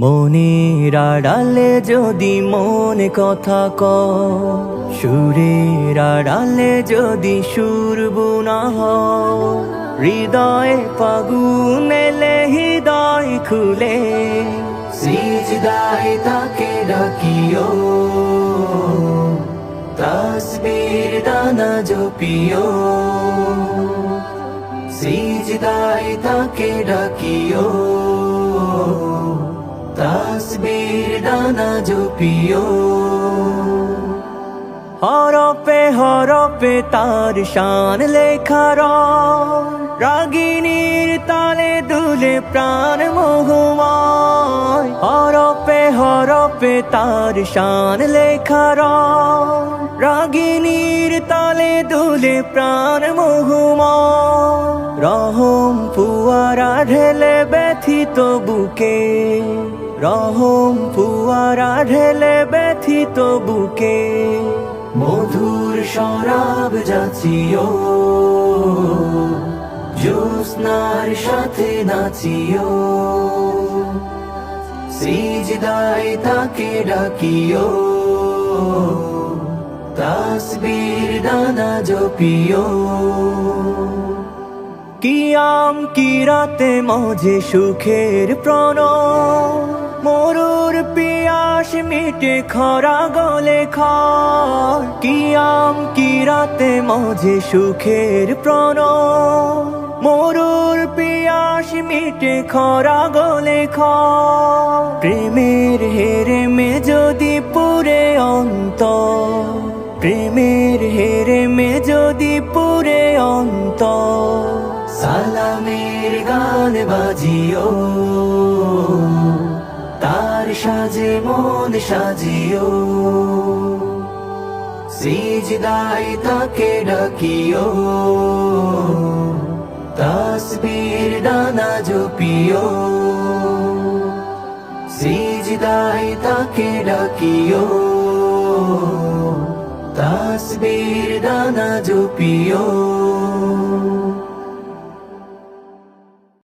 মনের আড়ালে যদি মন কথা ক সুরের আড়ালে যদি সুর বুনা হৃদয়ে এলে হৃদয় খুলে, সিজদায় তাকে ডাকিও, তসবির দানা জপিও, সিজদায় তাকে ডাকিও। তসবির দানা জপিও হরপে হরপে তার শান লেখার রাগিনীর তালে দুলে প্রাণ মোহমায় হরপে হরপে তার শান লেখার রাগিনীর তালে দুলে প্রাণ মোহমায় রহম পুয়ারা ঢেলে ব্যথিত বুকে। রহম পুয়ারা ঢেলে ব্যথিত বুকে, মধুর শরাব যাচিও, জ্যোৎস্নার সাথে নাচিও। সিজদায় তাকে ডাকিও, তাসবীর দানা জপিও। কিয়াম কিরাতে মজে সুখের প্রণ মরুর পিয়াস মিটে খরা গলে খার। কিয়াম কিরাতে মজে সুখের প্রণ। মরুর পিয়াস মিটে খরা গলে খার। প্রেমের হেরে মে যদি পুরে অন্ত প্রেমের হেরে মে যদি পুরে অন্ত সালামের গান বাজিও। সাজে মন সাজিও। সিজদাই তাকে ডাকিও। তসবির দানা জপিও। সিজদাই তাকে ডাকিও। তসবির দানা জপিও।